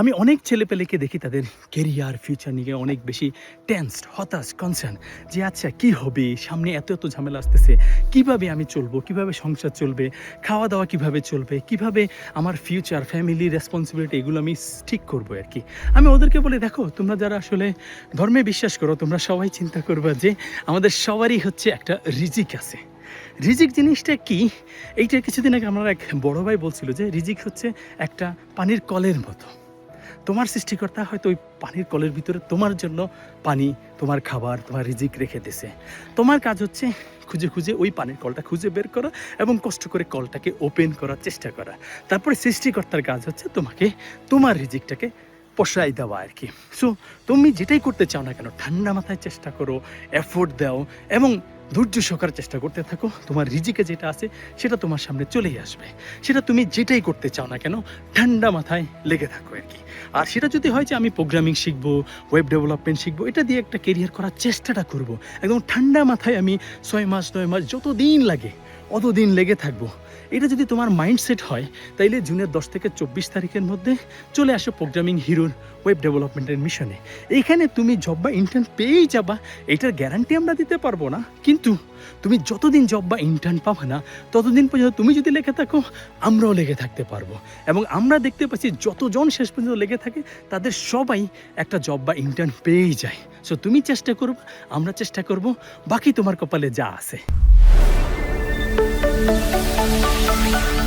আমি অনেক ছেলেপেলেকে দেখি তাদের কেরিয়ার ফিউচার নিয়ে অনেক বেশি টেন্সড হতাশ কনসার্ন যে আচ্ছা কি হবে? সামনে এত এত ঝামেলা আসতেছে। কীভাবে আমি চলবো? কীভাবে সংসার চলবে? খাওয়া দাওয়া কীভাবে চলবে? কীভাবে আমার ফিউচার ফ্যামিলি রেসপন্সিবিলিটি এগুলো আমি ঠিক করব আর কি আমি ওদেরকে বলে, দেখো, তোমরা যারা আসলে ধর্মে বিশ্বাস করো, তোমরা সবাই চিন্তা করবে যে, আমাদের সবারই হচ্ছে একটা রিজিক আছে। রিজিক জিনিসটা কি? এইটা কিছুদিন আগে আমার এক বড় ভাই বলছিল যে, রিজিক হচ্ছে একটা পানির কলের মতো। তোমার সৃষ্টিকর্তা হয়তো ওই পানির কলের ভিতরে তোমার জন্য পানি, তোমার খাবার, তোমার রিজিক রেখে দিছে। তোমার কাজ হচ্ছে খুঁজে খুঁজে ওই পানির কলটা খুঁজে বের করা এবং কষ্ট করে কলটাকে ওপেন করার চেষ্টা করা। তারপরে সৃষ্টিকর্তার কাজ হচ্ছে তোমাকে, তোমার রিজিকটাকে পোষাই দেওয়া আর কি। সো তুমি যেটাই করতে চাও না কেন, ঠান্ডা মাথায় চেষ্টা করো এফোর্ট দাও এবং ধৈর্য সকার চেষ্টা করতে থাকো। তোমার রিজিকে যেটা আছে, সেটা তোমার সামনে চলেই আসবে। সেটা তুমি যেটাই করতে চাও না কেন, ঠান্ডা মাথায় লেগে থাকো আর কি। আর সেটা যদি হয় যে আমি প্রোগ্রামিং শিখব ওয়েব ডেভেলপমেন্ট শিখব, এটা দিয়ে একটা কেরিয়ার করার চেষ্টাটা করব। একদম ঠান্ডা মাথায় আমি ছয় মাস, নয় মাস যত দিন লাগে অত দিন লেগে থাকব? এটা যদি তোমার মাইন্ডসেট হয়, তাইলে জুনের দশ থেকে চব্বিশ তারিখের মধ্যে চলে আসো প্রোগ্রামিং হিরোর ওয়েব ডেভেলপমেন্টের মিশনে এইখানে তুমি জব বা ইন্টার্ন পেয়েই যাবা, এটার গ্যারান্টি আমরা দিতে পারব না। কিন্তু তুমি যতদিন জব বা ইন্টার্ন পাবে না, ততদিন পর্যন্ত তুমি যদি লেগে থাকো, আমরাও লেগে থাকতে পারব। এবং আমরা দেখতে পাচ্ছি যতজন শেষ পর্যন্ত লেগে থাকে, তাদের সবাই একটা জব বা ইন্টার্ন পেয়েই যায়। সো তুমি চেষ্টা করব, আমরা চেষ্টা করব, বাকি তোমার কপালে যা আছে। Bye.